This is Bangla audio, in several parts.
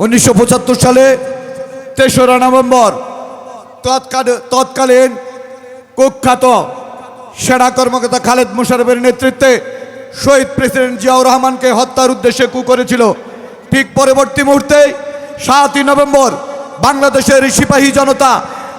উনিশশো পঁচাত্তর সালে তেসরা নভেম্বর, তৎকাল- তৎকালীন কুখ্যাত সেনা কর্মকর্তা খালেদ মুশারফের নেতৃত্বে শহীদ প্রেসিডেন্ট জিয়াউর রহমানকে হত্যার উদ্দেশ্যে কু করেছিল। ঠিক পরবর্তী মুহূর্তে সাতই নভেম্বর বাংলাদেশের সিপাহী জনতা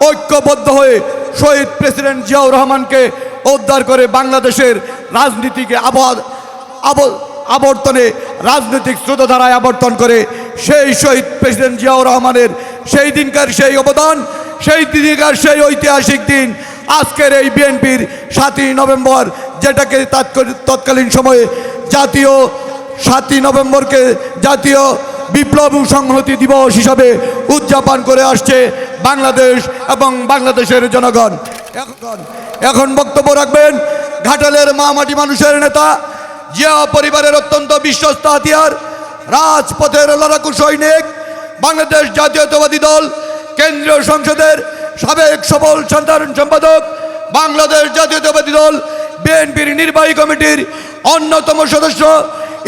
ঐক্যবদ্ধ হয়ে শহীদ প্রেসিডেন্ট জিয়াউর রহমানকে উদ্ধার করে বাংলাদেশের রাজনীতিকে আবর্তনে রাজনৈতিক স্রোতধারায় আবর্তন করে সেই শহীদ প্রেসিডেন্ট জিয়াউর রহমানের সেই দিনকার সেই অবদান, সেই দিনকার সেই ঐতিহাসিক দিন, আজকের এই বিএনপির সাতই নভেম্বর, যেটাকে তাৎক- তৎকালীন সময়ে জাতীয় সাতই নভেম্বরকে জাতীয় বিপ্লব সংহতি দিবস হিসাবে উদযাপন করে আসছে বাংলাদেশ এবং বাংলাদেশের জনগণ। এখন বক্তব্য রাখবেন ঘাটালের মা মাটি মানুষের নেতা, জিয়া পরিবারের অত্যন্ত বিশ্বস্ত হাতিয়ার রাজপথের লড়াকু সৈনিক, বাংলাদেশ জাতীয়তাবাদী দল, কেন্দ্রীয় সংসদের সাবেক সফল সাধারণ সম্পাদক, বাংলাদেশ জাতীয়তাবাদী দল, বিএনপির নির্বাহী কমিটির অন্যতম সদস্য।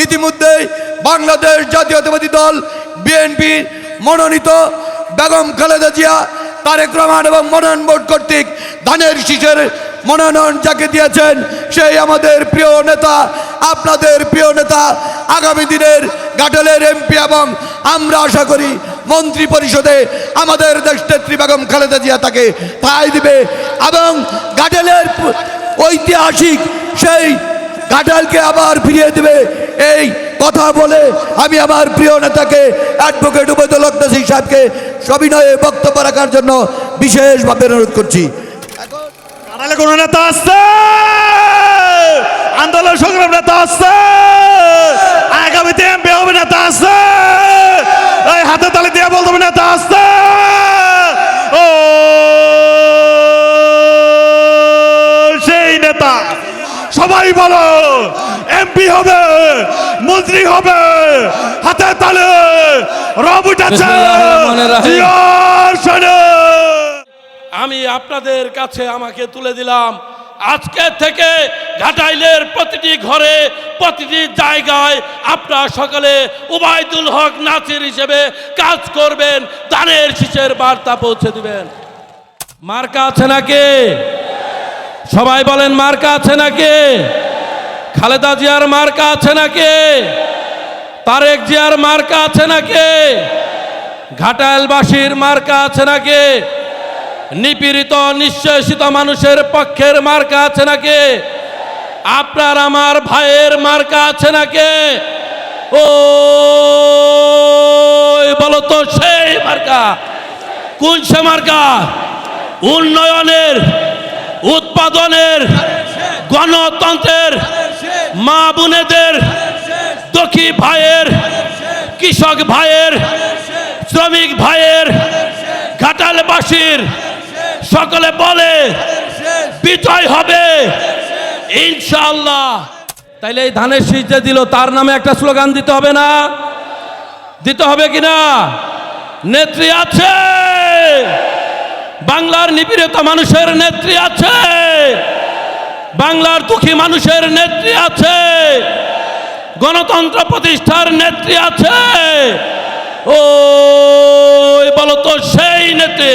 ইতিমধ্যেই বাংলাদেশ জাতীয়তাবাদী দল বিএনপি মনোনীত বেগম খালেদা জিয়া, তারেক রহমান এবং মনোনয়ন বোর্ড কর্তৃক ধানের শীষের মনোনয়ন যাকে দিয়েছেন, সেই আমাদের প্রিয় নেতা আপনাদের প্রিয় নেতা আগামী দিনের গাটলের এমপি এবং আমরা আশা করি মন্ত্রী পরিষদে আমাদের দেশনেত্রী বেগম খালেদা জিয়া তাকে ঠাঁই দিবে এবং গাটলের ঐতিহাসিক সেই ঘাটালকে আবার ফিরিয়ে দেবে। এই কথা বলে আমি আমার প্রিয় নেতাকে অ্যাডভোকেট উবেদুল হক সিং সাহেবকে সবিনয়ে বক্তব্য রাখার জন্য বিশেষভাবে অনুরোধ করছি। কারালে কোন নেতা আসছে আন্দোলন সংগ্রাম নেতা আসছে আগামীতে এমপি হবে নেতা আসছে এই হাতে তালি দিয়ে বলতে হবে নেতা আসছে ও সেই নেতা। সবাই বলো এমপি হবে মন্ত্রী হবে হাতে তালে রব উঠাচ্ছে বিসমিল্লাহির রহমানির রহিম। জিয়ার সৈনিক। আমি আপনাদের কাছে আমাকে তুলে দিলাম। আজকে থেকে ঘাটাইলের প্রতিটি ঘরে, প্রতিটি জায়গায় আপনারা সকলে উবায়দুল হক নাসির হিসেবে কাজ করবেন, দানের শীষের বার্তা পৌঁছে দিবেন। মার্কা আছে নাকি? সবাই বলেন, মার্কা আছে নাকি? খালেদা জিয়ার মার্কা আছে নাকি? তারেক জিয়ার মার্কা আছে নাকি? ঘাটাইলবাসীর মার্কা আছে নাকি? নিপীড়িত, নিঃশেষিত মানুষের পক্ষের মার্কা আছে নাকি? আপনার আমার ভাইয়ের মার্কা আছে নাকি? ও বলো তো, সেই মার্কা। কোন সে মার্কা? উন্নয়নের, উৎপাদনের, গণতন্ত্রের, মা বোনেদের দক্ষী ভাইয়ের, কৃষক ভাইয়ের, শ্রমিক ভাইয়ের, ঘাটালবাসীর সকলে বলে, বিজয় হবে। ইনশাল্লাহ তাইলে এই ধানের শীষ যে দিল, তার নামে একটা স্লোগান দিতে হবে না? দিতে হবে কিনা? নেত্রী আছে। বাংলার নিপীড়িত মানুষের নেত্রী আছে। বাংলার দুঃখী মানুষের নেত্রী আছে। গণতন্ত্র প্রতিষ্ঠার নেত্রী আছে। ও বলো তো সেই নেত্রী।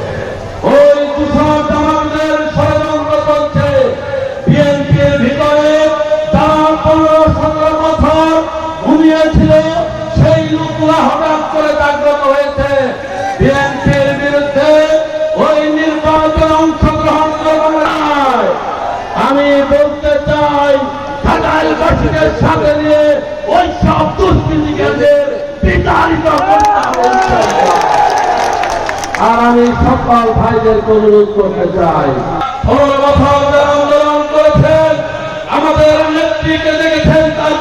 ঘুমিয়েছিল, সেই লোকগুলা হঠাৎ করে জাগ্রত হয়েছে। বিএনপির বিরুদ্ধে ওই নির্বাচনে অংশগ্রহণ করবে আমি বলতে চাই করতে চাই। আমাদের নেত্রীকে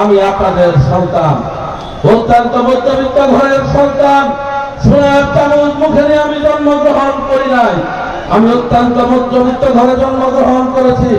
আমি আপনাদের সন্তান। অত্যন্ত মধ্যবিত্ত ঘরের সন্তান। আমি জন্মগ্রহণ করি নাই। আমি অত্যন্ত মধ্যবিত্ত ঘরে জন্মগ্রহণ করেছি।